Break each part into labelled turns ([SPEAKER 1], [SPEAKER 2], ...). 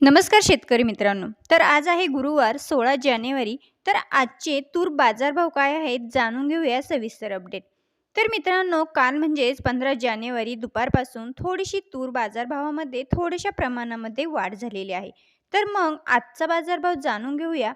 [SPEAKER 1] नमस्कार शेतकरी मित्रांनो. तर आज आहे गुरुवार सोळा जानेवारी. तर आजचे तूर बाजारभाव काय आहेत जाणून घेऊया सविस्तर अपडेट तर मित्रांनो काल म्हणजेच पंधरा जानेवारी दुपारपासून थोडीशी तूर बाजारभावामध्ये थोड्याशा प्रमाणामध्ये वाढ झालेली आहे. तर मग आजचा बाजारभाव जाणून घेऊया.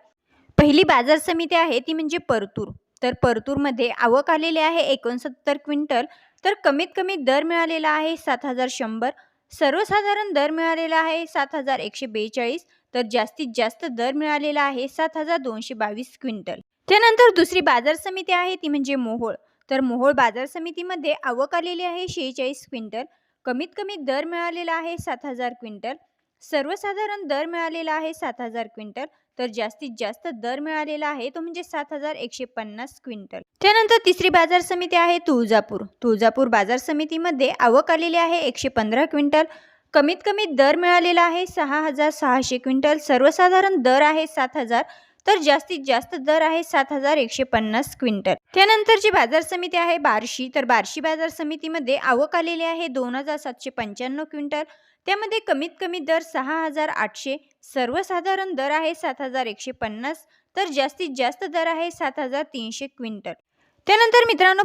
[SPEAKER 1] पहिली बाजार समिती आहे ती म्हणजे परतूर. तर परतूरमध्ये आवक आलेली आहे एकोणसत्तर क्विंटल. तर कमीत कमी दर मिळालेला आहे सात हजार शंभर. सर्वसाधारण दर मिळालेला आहे सात हजार एकशे बेचाळीस तर जास्तीत जास्त दर मिळालेला आहे सात हजार दोनशे बावीस क्विंटल. त्यानंतर दुसरी बाजार समिती आहे ती म्हणजे मोहोळ. तर मोहोळ बाजार समितीमध्ये आवक आलेली आहे शेहेचाळीस क्विंटल. कमीत कमी दर मिळालेला आहे सात हजार क्विंटल. सर्वसाधारण दर मिळालेला आहे सात हजार क्विंटल तर जास्तीत जास्त दर मिळालेला आहे तो म्हणजे सात हजार एकशे पन्नास क्विंटल. त्यानंतर तिसरी बाजार समिती आहे तुळजापूर. तुळजापूर बाजार समितीमध्ये आवक आलेली आहे एकशे पंधरा क्विंटल. कमीत कमी दर मिळालेला आहे सहा हजार सहाशे क्विंटल. सर्वसाधारण दर आहे सात हजार तर जास्तीत जास्त दर आहे सात हजार एकशे पन्नास क्विंटल. त्यानंतरची बाजार समिती आहे बार्शी. तर बार्शी बाजार समितीमध्ये आवक आलेली आहे दोन हजार सातशे पंच्याण्णव क्विंटल. त्यामध्ये कमीत कमी दर सहा हजार आठशे. सर्वसाधारण दर आहे सात हजार एकशे पन्नास. तर जास्तीत जास्त दर आहे सात हजार तीनशे क्विंटल. त्यानंतर मित्रांनो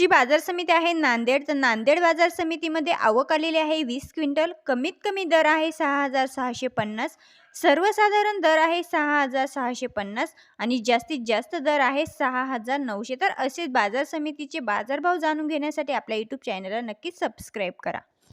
[SPEAKER 1] जी बाजार समिती आहे नांदेड तर नांदेड बाजार समितीमध्ये आवक आलेली आहे वीस क्विंटल. कमीत कमी दर आहे सहा हजार सहाशे पन्नास. सर्वसाधारण दर आहे सहा हजार सहाशे पन्नास आणि जास्तीत जास्त दर आहे सहा हजार नऊशे. तर असेच बाजार समितीचे बाजारभाव जाणून घेण्यासाठी आपल्या यूट्यूब चॅनलला नक्कीच सबस्क्राईब करा.